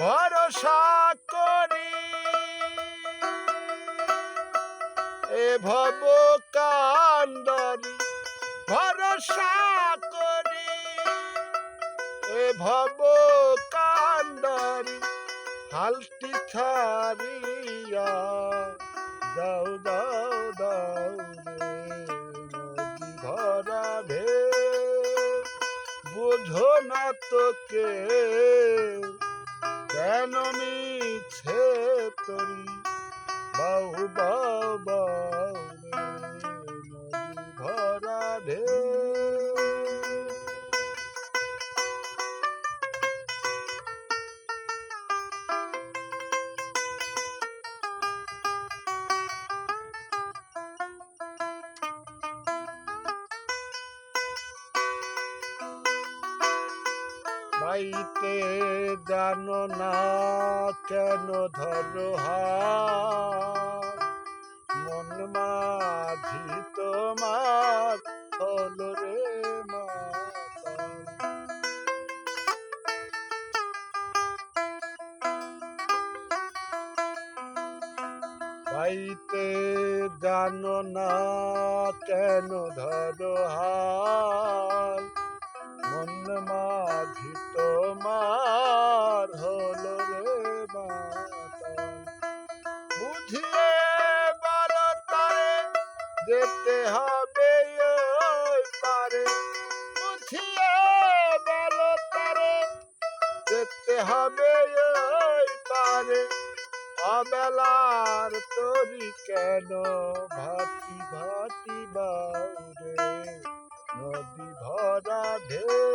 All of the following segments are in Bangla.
ভরসা করি। এ ভব কান্দারি, ভরসা করি। এ ভব কান্দারি, হালটি ছাড়িয়া দাও দাও দাও ভরা বোঝো না তোকে কেন মিছে তরি? বাউ বাউ বাইতে জানো না কেন ধরো মন মাঝি তোমার হল রে বাইতে জানো না কেন ধরো হাল মন মাঝি তোমার হলো রে বুঝিয়ে বলো তারে যেতে হবে ওই পারে। বুঝিয়ে বলো তারে যেতে হবে ওই পারে। অবেলার তরি কেন ভাটি ভাটি বাউরে? নদী ভরা ঢেউ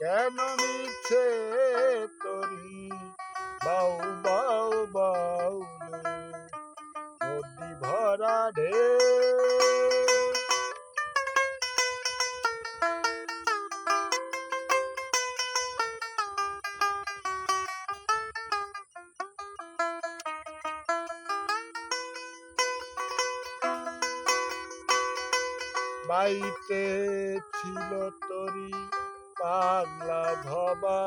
কেন মিছে তরি? বাউ বাউ বাউ নদী ভরা ঢেউ বাইতে ছিল তরি। পাগলা ভবা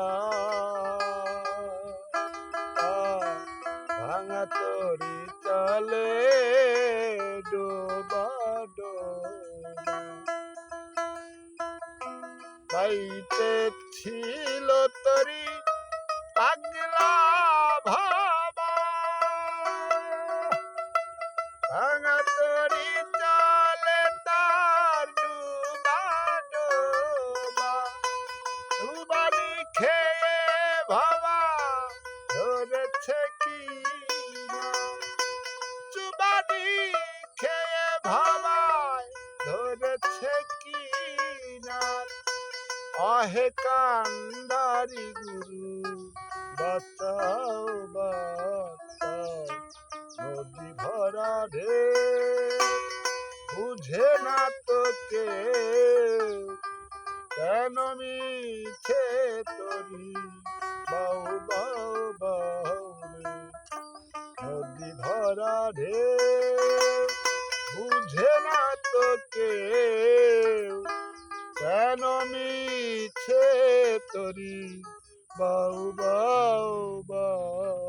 ভাঙা তরি চলে ডোবা। বাইতে ছিল তরি পাগলা ধরেছে কি চুবানি খেয়ে ভাবায় ধরেছে কি না? আহে কান্দারি গুরু, বাঁচাও বাঁচাও, নদী ভরা রে। বুঝে না তোকে কেন মিছে তরি? নদী ভরা রে বুঝে না তোকে কেন মিছে তরি? বাউ বাউ বাউ।